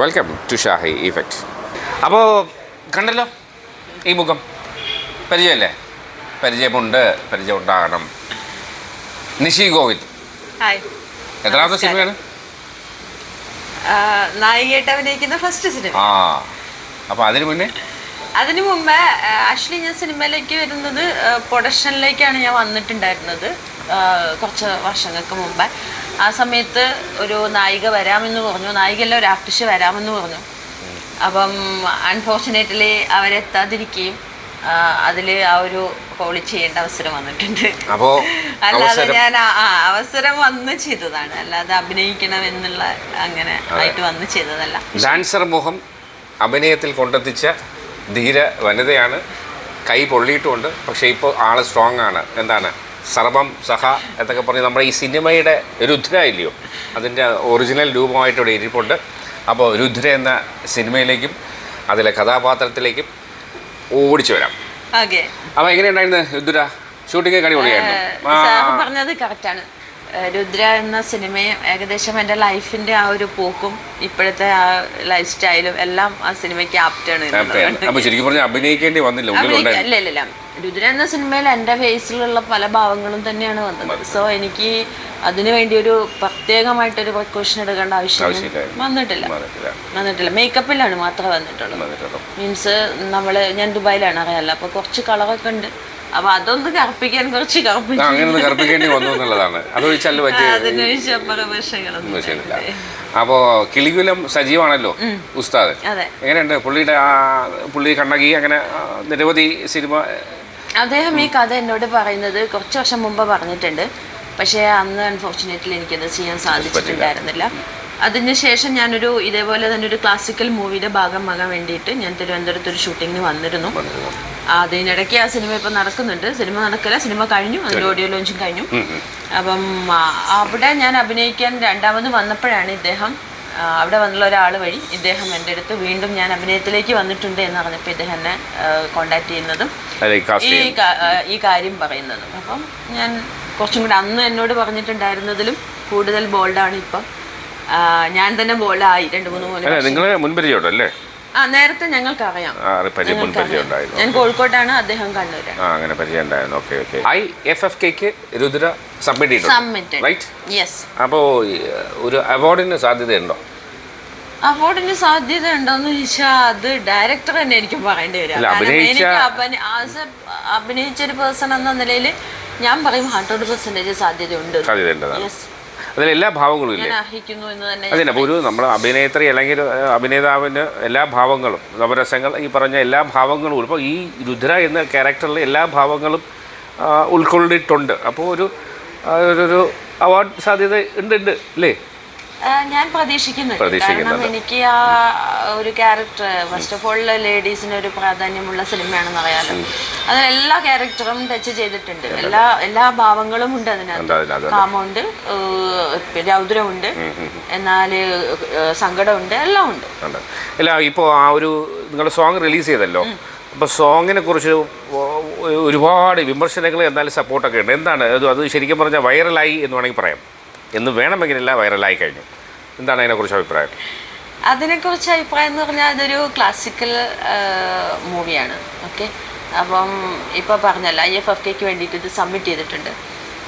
Welcome to Shahi effect അപ്പോൾ കണ്ടല്ലോ ഈ മുഖം. പരിചയമല്ലേ? പരിചയമുണ്ട്. പരിചയം ഉണ്ടാകണം നിഷി ഗോവിന്ദ്. എത്രാമത്തെ. സിനിമയാണ്? നായികയായിട്ട് അഭിനയിക്കുന്ന ഫസ്റ്റ് സിനിമ. ആ. അപ്പോൾ അതിന് മുന്നേ? അതിനു മുമ്പ് ആക്ച്വലി ഞാൻ സിനിമയിലേക്ക് വരുന്നത് പ്രൊഡക്ഷനിലേക്കാണ് ഞാൻ വന്നിട്ടുണ്ടായിരുന്നത് കുറച്ച് വർഷങ്ങൾക്ക് മുമ്പ്. ആ സമയത്ത് ഒരു നായിക വരാമെന്ന് പറഞ്ഞു. നായികയല്ല ഒരു ആർട്ടിസ്റ്റ് വരാമെന്ന് പറഞ്ഞു. അപ്പം അൺഫോർച്ചുനേറ്റ്ലി അവരെത്താതിരിക്കുകയും അതിൽ ആ ഒരു ഹോളി ചെയ്യേണ്ട അവസരം വന്നിട്ടുണ്ട്. അപ്പോൾ അല്ലാതെ ഞാൻ അവസരം വന്ന് ചെയ്തതാണ്. അല്ലാതെ അഭിനയിക്കണം എന്നുള്ള അങ്ങനെ ആയിട്ട് വന്ന് ചെയ്തതല്ല. ഡാൻസർ മുഖം അഭിനയത്തിൽ കൊണ്ടെത്തിച്ച ധീര വനിതയാണ് കൈ പൊള്ളിയിട്ടുമുണ്ട്. പക്ഷേ ഇപ്പോൾ ആൾ സ്ട്രോങ് ആണ്. എന്താണ്? സർവം സഹ എന്നൊക്കെ പറഞ്ഞ് നമ്മുടെ ഈ സിനിമയുടെ രുദ്ര ഇല്ലയോ അതിന്റെ ഒറിജിനൽ രൂപമായിട്ട് ഇവിടെ ഇരിപ്പുണ്ട്. അപ്പോൾ രുദ്ര എന്ന സിനിമയിലേക്കും അതിലെ കഥാപാത്രത്തിലേക്കും ഓടിച്ചു വരാം. അപ്പോൾ എങ്ങനെയുണ്ടായിരുന്നു രുദ്ര? ഷൂട്ടിംഗ് അടിപൊളിയായിരുന്നു. പറഞ്ഞത് കറക്റ്റാണ് രുദ്ര എന്ന സിനിമയും ഏകദേശം എന്റെ ലൈഫിന്റെ ആ ഒരു പോക്കും ഇപ്പോഴത്തെ ആ ലൈഫ് സ്റ്റൈലും എല്ലാം ആ സിനിമയ്ക്ക് ആപ്റ്റാണ് ശരിക്കും പറഞ്ഞാൽ അഭിനയിക്കേണ്ടി വന്നില്ല അല്ല ഇല്ല രുദ്ര എന്ന സിനിമയിൽ എന്റെ ഫേസിലുള്ള പല ഭാവങ്ങളും തന്നെയാണ് വന്നത്. സോ എനിക്ക് അതിനു വേണ്ടി ഒരു പ്രത്യേകമായിട്ടൊരു പ്രിക്കോഷൻ എടുക്കേണ്ട ആവശ്യം. വന്നിട്ടില്ല. വന്നിട്ടില്ല. മേക്കപ്പിലാണ് മാത്രമേ വന്നിട്ടുള്ളൂ. മീൻസ് നമ്മൾ ഞാൻ ദുബായിലാണ് അറിയാലോ. അപ്പോൾ കുറച്ച് കളറൊക്കെ ഉണ്ട്. അപ്പോൾ അതൊന്ന് കറുപ്പിക്കാൻ കുറച്ച് കറുപ്പിച്ചു അങ്ങനെ ഒന്ന് കറുപ്പിക്കേണ്ടി വന്നു എന്നുള്ളതാണ്. അതൊഴിച്ചാൽ പറ്റിയ അതിന് പരമർശങ്ങളൊന്നും ഒന്നും ചെയ്തില്ല അപ്പോൾ കിളികുലം സജീവാണല്ലോ ഉസ്താദ്. എങ്ങനെയുണ്ട്? പുള്ളിയുടെ ആ പുള്ളി കണ്ണകി അങ്ങനെ നിരവധി സിനിമ അദ്ദേഹം ഈ കഥ എന്നോട് പറയുന്നത് കുറച്ച് വർഷം മുമ്പ് പറഞ്ഞിട്ടുണ്ട്. പക്ഷേ അന്ന് അൺഫോർച്ചുനേറ്റ്ലി എനിക്കത് ചെയ്യാൻ സാധിച്ചിട്ടുണ്ടായിരുന്നില്ല. അതിനുശേഷം ഞാനൊരു ഇതേപോലെ തന്നെ ഒരു ക്ലാസിക്കൽ മൂവിയുടെ ഭാഗമാകാൻ വേണ്ടിയിട്ട് ഞാൻ തിരുവനന്തപുരത്ത് ഒരു ഷൂട്ടിങ്ങിന് വന്നിരുന്നു. അതിനിടയ്ക്ക് ആ സിനിമ ഇപ്പം നടക്കുന്നുണ്ട്. സിനിമ നടക്കില്ല സിനിമ കഴിഞ്ഞു അതിന്റെ ഓഡിയോ ലോഞ്ചും കഴിഞ്ഞു. അപ്പം അവിടെ ഞാൻ അഭിനയിക്കാൻ രണ്ടാമത് വന്നപ്പോഴാണ് ഇദ്ദേഹം അവിടെ വന്നുള്ള ഒരാൾ വഴി ഇദ്ദേഹം എന്റെ അടുത്ത് വീണ്ടും ഞാൻ അഭിനയത്തിലേക്ക് വന്നിട്ടുണ്ട് എന്ന് പറഞ്ഞപ്പോൾ ഇദ്ദേഹം എന്നെ കോണ്ടാക്ട് ചെയ്യുന്നതും ഈ ഈ കാര്യം പറയുന്നതും. അപ്പം ഞാൻ കുറച്ചും കൂടെ അന്ന് എന്നോട് പറഞ്ഞിട്ടുണ്ടായിരുന്നതിലും കൂടുതൽ ബോൾഡാണ് ഇപ്പം. ഞാൻ തന്നെ ബോൾഡായി രണ്ട് മൂന്ന് അല്ല നിങ്ങൾ മുൻപരിചയമുണ്ടോ അല്ലേ ആ നേരത്തെ ഞങ്ങൾക്ക് അറിയാം പരിചയം ഉണ്ടായിരുന്നു ഞാൻ കോഴിക്കോട്ടാണ് അദ്ദേഹം കണ്ണൂരാണ്. ആ അങ്ങനെ പരിചയം ഉണ്ടായിരുന്നു okay okay. I F F കെക്ക് Rudra submit ചെയ്തിട്ടുണ്ട് സബ്മിറ്റഡ് റൈറ്റ് യെസ് അപ്പോൾ ഒരു അവാർഡിന് സാധ്യതയുണ്ടോ? അവാർഡിന് സാധ്യത ഉണ്ടോന്ന് ചോദിച്ചാൽ അത് ഡയറക്ടർ തന്നെ എനിക്ക് പറയേണ്ടി വരും എനിക്ക് ആസ് എ പേഴ്സൺ എന്ന നിലയിൽ ഞാൻ പറയും ഹൺഡ്രഡ് പെർസെന്റേജ് സാധ്യതയുണ്ട്. യെസ് അതിൽ എല്ലാ ഭാവങ്ങളും ഇല്ലേ? അപ്പോൾ ഒരു നമ്മൾ അഭിനേത്രി അല്ലെങ്കിൽ അഭിനേതാവിന് എല്ലാ ഭാവങ്ങളും നവരസങ്ങൾ ഈ പറഞ്ഞ എല്ലാ ഭാവങ്ങളും ഇപ്പോൾ ഈ രുദ്ര എന്ന ക്യാരക്ടറിലെ എല്ലാ ഭാവങ്ങളും ഉൾക്കൊള്ളിട്ടുണ്ട് അപ്പോൾ ഒരു ഒരു- അവാർഡ് സാധ്യത ഉണ്ട് ഉണ്ട് അല്ലേ ഞാൻ പ്രതീക്ഷിക്കുന്നുണ്ട്. കാരണം എനിക്ക് ആ ഒരു ക്യാരക്ടർ ഫസ്റ്റ് ഓഫ് ഓൾ ലേഡീസിന് ഒരു പ്രാധാന്യമുള്ള സിനിമയാണെന്ന് അറിയാലോ. അതിൽ എല്ലാ ക്യാരക്ടറും ടച്ച് ചെയ്തിട്ടുണ്ട്. എല്ലാ എല്ലാ ഭാവങ്ങളും ഉണ്ട് അതിനകത്ത്. കാമുണ്ട് രൗദ്രമുണ്ട്. എന്നാൽ സങ്കടമുണ്ട് എല്ലാം ഉണ്ട്. അല്ല ഇപ്പോൾ ആ ഒരു നിങ്ങളുടെ സോങ് റിലീസ് ചെയ്തല്ലോ. അപ്പോൾ സോങ്ങിനെ കുറിച്ച് ഒരുപാട് വിമർശനങ്ങൾ എന്നാലും സപ്പോർട്ടൊക്കെ ഉണ്ട്. എന്താണ്? അത് ശരിക്കും പറഞ്ഞാൽ വൈറലായി എന്ന് വേണമെങ്കിൽ പറയാം. എന്ന് വേണമെങ്കിലല്ല വൈറലായി കഴിഞ്ഞു. എന്താണ് അതിനെക്കുറിച്ച് അഭിപ്രായം? അതിനെക്കുറിച്ച് അഭിപ്രായം എന്ന് പറഞ്ഞാൽ അതൊരു ക്ലാസിക്കൽ മൂവിയാണ് ഓക്കെ അപ്പം ഇപ്പോൾ പറഞ്ഞല്ലോ ഐ എഫ് എഫ് കെക്ക് വേണ്ടിയിട്ട് ഇത് സബ്മിറ്റ് ചെയ്തിട്ടുണ്ട്.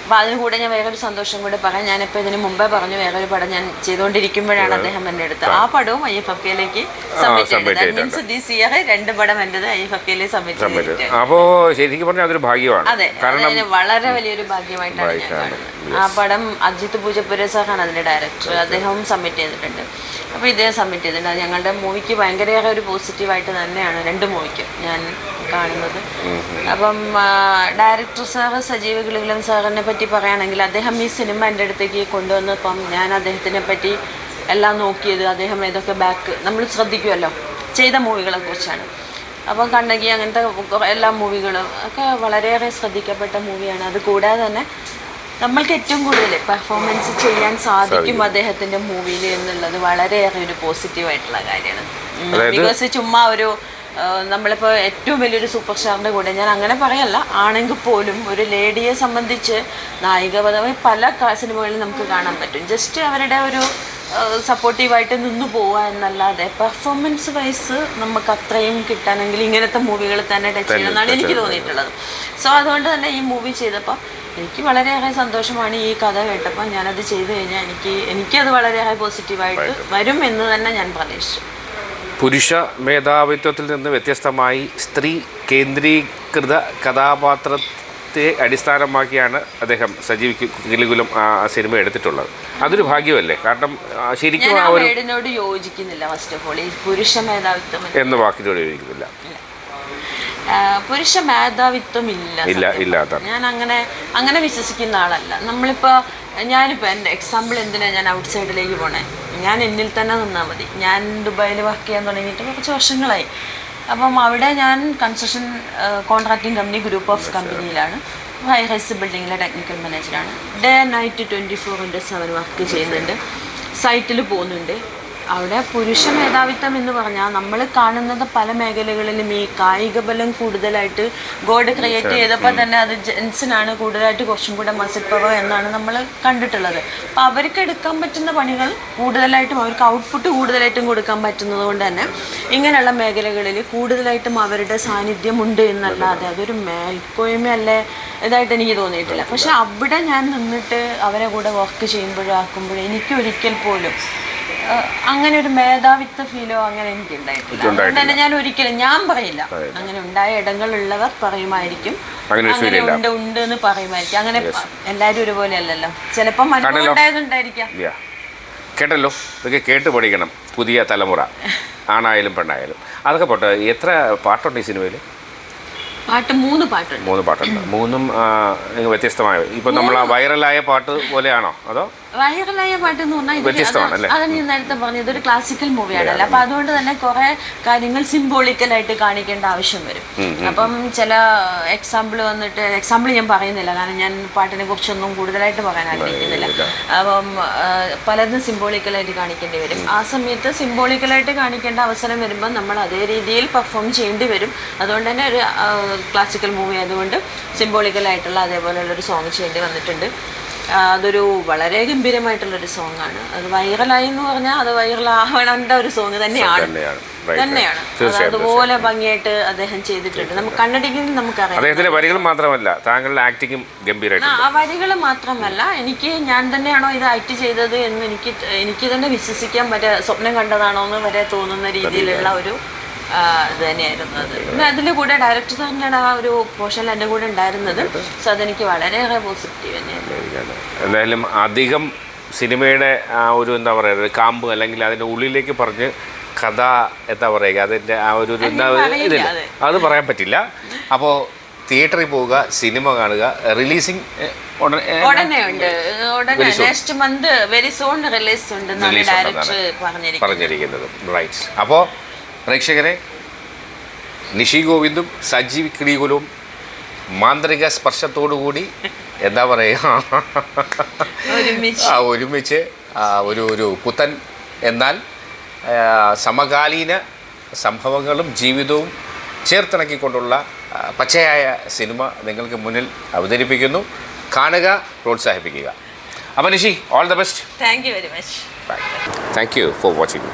അപ്പോൾ അതിന് കൂടെ ഞാൻ വേറൊരു സന്തോഷം കൂടെ പറയാം. ഞാനിപ്പോൾ ഇതിന് മുമ്പേ പറഞ്ഞു വേറൊരു പടം ഞാൻ ചെയ്തുകൊണ്ടിരിക്കുമ്പോഴാണ് അദ്ദേഹം എന്റെ അടുത്ത് ആ. പടവും ഐ എഫ് എഫ് കെയിലേക്ക് സബ്മിറ്റ് മീൻസ് ദിസ് ഇയർ രണ്ട് പടം എന്റെ ഐ എഫ് എഫ് കെയിലേക്ക് സബ്മിറ്റ് അപ്പോൾ ശരിക്കും പറഞ്ഞാൽ അതൊരു ഭാഗ്യമാണ്. അതെ വളരെ വലിയൊരു ഭാഗ്യമായിട്ടാണ് ഞാൻ കാണുന്നത്. ആ പടം അജിത് പൂജപ്പുര സാറാണ് അതിന്റെ ഡയറക്ടർ. അദ്ദേഹവും സബ്മിറ്റ് ചെയ്തിട്ടുണ്ട്. അപ്പോൾ ഇദ്ദേഹം സബ്മിറ്റ് ചെയ്തിട്ടുണ്ട്. ഞങ്ങളുടെ മൂവിക്ക് ഭയങ്കരയേറെ ഒരു പോസിറ്റീവായിട്ട് തന്നെയാണ്. രണ്ട് മൂവിക്കും. ഞാൻ കാണുന്നത്. അപ്പം ഡയറക്ടർ സാറ് സജീവ കിളികുലം സാറിനെ പറ്റി പറയുകയാണെങ്കിൽ അദ്ദേഹം ഈ സിനിമ എന്റെ അടുത്തേക്ക് കൊണ്ടുവന്നപ്പം ഞാൻ അദ്ദേഹത്തിനെ പറ്റി എല്ലാം നോക്കിയത് അദ്ദേഹം ഏതൊക്കെ ബാക്ക് നമ്മൾ ശ്രദ്ധിക്കുമല്ലോ. ചെയ്ത മൂവികളെ കുറിച്ചാണ്. അപ്പം കണ്ണകി അങ്ങനത്തെ എല്ലാ മൂവികളും ഒക്കെ വളരെയേറെ ശ്രദ്ധിക്കപ്പെട്ട മൂവിയാണ് അത് കൂടാതെ തന്നെ നമ്മൾക്ക് ഏറ്റവും കൂടുതൽ പെർഫോമൻസ് ചെയ്യാൻ സാധിക്കും അദ്ദേഹത്തിന്റെ മൂവിയിൽ എന്നുള്ളത് വളരെയേറെ ഒരു പോസിറ്റീവ് ആയിട്ടുള്ള കാര്യമാണ്. ബിക്കോസ് ചുമ്മാ ഒരു നമ്മളിപ്പോൾ ഏറ്റവും വലിയൊരു സൂപ്പർ സ്റ്റാറിന്റെ കൂടെ ഞാൻ അങ്ങനെ പറയല്ല. ആണെങ്കിൽ പോലും ഒരു ലേഡിയെ സംബന്ധിച്ച് നായിക പല സിനിമകളിലും നമുക്ക് കാണാൻ പറ്റും. ജസ്റ്റ് അവരുടെ ഒരു സപ്പോർട്ടീവായിട്ട് നിന്നു പോവുക എന്നല്ലാതെ പെർഫോമൻസ് വൈസ് നമുക്ക് അത്രയും കിട്ടാനെങ്കിൽ ഇങ്ങനത്തെ മൂവികൾ തന്നെ ടച്ച് ചെയ്യണമെന്നാണ് എനിക്ക് തോന്നിയിട്ടുള്ളത്. സോ അതുകൊണ്ട് തന്നെ ഈ മൂവി ചെയ്തപ്പോൾ എനിക്ക് വളരെയേറെ സന്തോഷമാണ് ഈ കഥ കേട്ടപ്പോൾ ഞാനത് ചെയ്തു കഴിഞ്ഞാൽ എനിക്ക് എനിക്കത് വളരെയേറെ പോസിറ്റീവായിട്ട് വരും എന്ന് തന്നെ ഞാൻ പ്രതീക്ഷിച്ചു. പുരുഷ മേധാവിത്വത്തിൽ നിന്ന് വ്യത്യസ്തമായി സ്ത്രീ കേന്ദ്രീകൃത കഥാപാത്രത്തെ അടിസ്ഥാനമാക്കിയാണ് അദ്ദേഹം സജീവ് കി- കിലികുലം ആ സിനിമ എടുത്തിട്ടുള്ളത്. അതൊരു ഭാഗ്യമല്ലേ? കാരണം ശരിക്കും ആ ഒരു യോജിക്കുന്നില്ല ഫസ്റ്റ് ഓഫ് ഓൾ ഈ പുരുഷ മേധാവിത്വം എന്ന വാക്കിനോട് യോജിക്കുന്നില്ല. പുരുഷ മേധാവിത്വം ഇല്ല ഇല്ല ഇല്ലാത്ത ഞാൻ അങ്ങനെ അങ്ങനെ വിശ്വസിക്കുന്ന ആളല്ല. നമ്മളിപ്പോൾ ഞാനിപ്പോൾ എന്റെ എക്സാമ്പിൾ എന്തിനാണ് ഞാൻ ഔട്ട്സൈഡിലേക്ക് പോണേ? ഞാൻ എന്നിൽ തന്നെ നിന്നാൽ മതി. ഞാൻ ദുബായിൽ വർക്ക് ചെയ്യാൻ തുടങ്ങിയിട്ട് കുറച്ച് വർഷങ്ങളായി. അപ്പം അവിടെ ഞാൻ construction contracting company group of കമ്പനിയിലാണ് high rise ബിൽഡിങ്ങിലെ ടെക്നിക്കൽ മാനേജറാണ് day and night twenty four into seven work ചെയ്യുന്നുണ്ട്. സൈറ്റിൽ പോകുന്നുണ്ട്. അവിടെ പുരുഷ മേധാവിത്വം എന്ന് പറഞ്ഞാൽ നമ്മൾ കാണുന്നത് പല മേഖലകളിലും ഈ കായിക ബലം കൂടുതലായിട്ട് ഗോഡ് ക്രിയേറ്റ് ചെയ്തപ്പോൾ തന്നെ അത് ജെൻസിനാണ് കൂടുതലായിട്ട് കുറച്ചും കൂടെ മസിൽ പവർ എന്നാണ് നമ്മൾ കണ്ടിട്ടുള്ളത്. അപ്പോൾ അവർക്ക് എടുക്കാൻ പറ്റുന്ന പണികൾ കൂടുതലായിട്ടും അവർക്ക് ഔട്ട്പുട്ട് കൂടുതലായിട്ടും കൊടുക്കാൻ പറ്റുന്നത് കൊണ്ട് തന്നെ ഇങ്ങനെയുള്ള മേഖലകളിൽ കൂടുതലായിട്ടും അവരുടെ സാന്നിധ്യം ഉണ്ട് എന്നല്ലാതെ അതൊരു മേൽക്കോയ്മയല്ലേ ഇതായിട്ട് എനിക്ക് തോന്നിയിട്ടില്ല. പക്ഷെ അവിടെ ഞാൻ നിന്നിട്ട് അവരെ കൂടെ വർക്ക് ചെയ്യുമ്പോഴാക്കുമ്പോഴും എനിക്ക് ഒരിക്കൽ പോലും അങ്ങനെ ഒരു മേധാവിത്വ ഫീലോ അങ്ങനെ എനിക്ക് ഉണ്ടായിട്ടില്ല അതുകൊണ്ട് തന്നെ ഞാൻ ഒരിക്കലും ഞാൻ പറയില്ല. അങ്ങനെ ഉണ്ടായ ഇടങ്ങളുള്ളവർ പറയുമായിരിക്കും. അങ്ങനെ. ഉണ്ട് ഉണ്ട് എന്ന് പറയുമായിരിക്കും. അങ്ങനെ എല്ലാരും ഒരുപോലെ അല്ലല്ലോ. ചിലപ്പം ഉണ്ടായതുണ്ടായിരിക്കാം കേട്ടല്ലോ? ഇതൊക്കെ കേട്ട് പഠിക്കണം. പുതിയ തലമുറ. ആണായാലും പെണ്ണായാലും. അതൊക്കെ പോട്ടെ എത്ര പാട്ടുണ്ട് ഈ സിനിമയിൽ പാട്ട് മൂന്ന് പാട്ടുണ്ട്. മൂന്ന് പാട്ടുണ്ട്. മൂന്നും വ്യത്യസ്തമായ. ഇപ്പം നമ്മൾ വൈറലായ പാട്ട് പോലെയാണോ? അതോ? വൈറലായ പാട്ട് എന്ന് പറഞ്ഞാൽ അതാണ് ഞാൻ നേരത്തെ പറഞ്ഞത് ഇതൊരു ക്ലാസിക്കൽ മൂവിയാണല്ലോ അപ്പൊ അതുകൊണ്ട് തന്നെ കുറെ കാര്യങ്ങൾ സിംബോളിക്കൽ ആയിട്ട് കാണിക്കേണ്ട ആവശ്യം വരും. അപ്പം ചില എക്സാമ്പിൾ വന്നിട്ട് എക്സാമ്പിൾ ഞാൻ പറയുന്നില്ല. കാരണം ഞാൻ പാട്ടിനെ കുറിച്ചൊന്നും കൂടുതലായിട്ട് പറയാൻ ആഗ്രഹിക്കുന്നില്ല. അപ്പം പലതും സിംബോളിക്കലായിട്ട് കാണിക്കേണ്ടി വരും. ആ സമയത്ത് സിംബോളിക്കലായിട്ട് കാണിക്കേണ്ട അവസരം വരുമ്പോൾ നമ്മൾ അതേ രീതിയിൽ പെർഫോം ചെയ്യേണ്ടി വരും. അതുകൊണ്ട് തന്നെ ഒരു ക്ലാസിക്കൽ മൂവി ആയതുകൊണ്ട് സിംബോളിക്കലായിട്ടുള്ള അതേപോലെയുള്ള ഒരു സോങ് ചെയ്യേണ്ടി വന്നിട്ടുണ്ട്. അതൊരു വളരെ ഗംഭീരമായിട്ടുള്ളൊരു സോങ് ആണ് അത് വൈറലായി എന്ന് പറഞ്ഞാൽ അത് വൈറലാവേണ്ട ഒരു സോങ് തന്നെയാണ്. തന്നെയാണ്. അതുപോലെ ഭംഗിയായിട്ട് അദ്ദേഹം ചെയ്തിട്ടുണ്ട്. നമുക്ക് കണ്ണടിക്കും നമുക്കറിയാം. അദ്ദേഹത്തിന്റെ വരികൾ മാത്രമല്ല താങ്കളുടെ ആക്ടിങ്ങും ഗംഭീരമായിട്ട് ആ വരികൾ മാത്രമല്ല എനിക്ക് ഞാൻ തന്നെയാണോ ഇത് ആക്ട് ചെയ്തത് എന്ന് എനിക്ക് എനിക്ക് തന്നെ വിശ്വസിക്കാൻ വരെ സ്വപ്നം കണ്ടതാണോ എന്ന് വരെ തോന്നുന്ന രീതിയിലുള്ള ഒരു ഇത് തന്നെയായിരുന്നു അത്. പിന്നെ അതിന്റെ കൂടെ ഡയറക്ടർ സാറിന്റെ ആ ഒരു പോർഷൻ എന്റെ കൂടെ ഉണ്ടായിരുന്നത്. സോ അതെനിക്ക് വളരെയേറെ പോസിറ്റീവ് തന്നെയായിരുന്നു. എന്തായാലും അധികം സിനിമയുടെ ആ ഒരു എന്താ പറയുക ഒരു കാമ്പ് അല്ലെങ്കിൽ അതിന്റെ ഉള്ളിലേക്ക് പറഞ്ഞ് കഥ എന്താ പറയുക അതിന്റെ ആ ഒരു ഇതില്ല. അത്. പറയാൻ പറ്റില്ല. അപ്പോൾ തിയേറ്ററിൽ പോവുക സിനിമ കാണുക റിലീസിങ് ഉടനെ ഉണ്ട്. ഉടനെ next month very soon release ഉണ്ട് പറഞ്ഞിരിക്കുന്നത്. റൈറ്റ് അപ്പോൾ പ്രേക്ഷകരെ നിഷി ഗോവിന്ദും സജീവ് കിളികുലും മാന്ത്രിക സ്പർശത്തോടുകൂടി എന്താ പറയുക ആ, ഒരുമിച്ച് ആ, ഒരു ഒരു പുത്തൻ എന്നാൽ സമകാലീന സംഭവങ്ങളും ജീവിതവും ചേർത്തിണക്കിക്കൊണ്ടുള്ള പച്ചയായ സിനിമ നിങ്ങൾക്ക് മുന്നിൽ അവതരിപ്പിക്കുന്നു. കാണുക പ്രോത്സാഹിപ്പിക്കുക. അപ്പം Nishi all the best thank you very much thank you for watching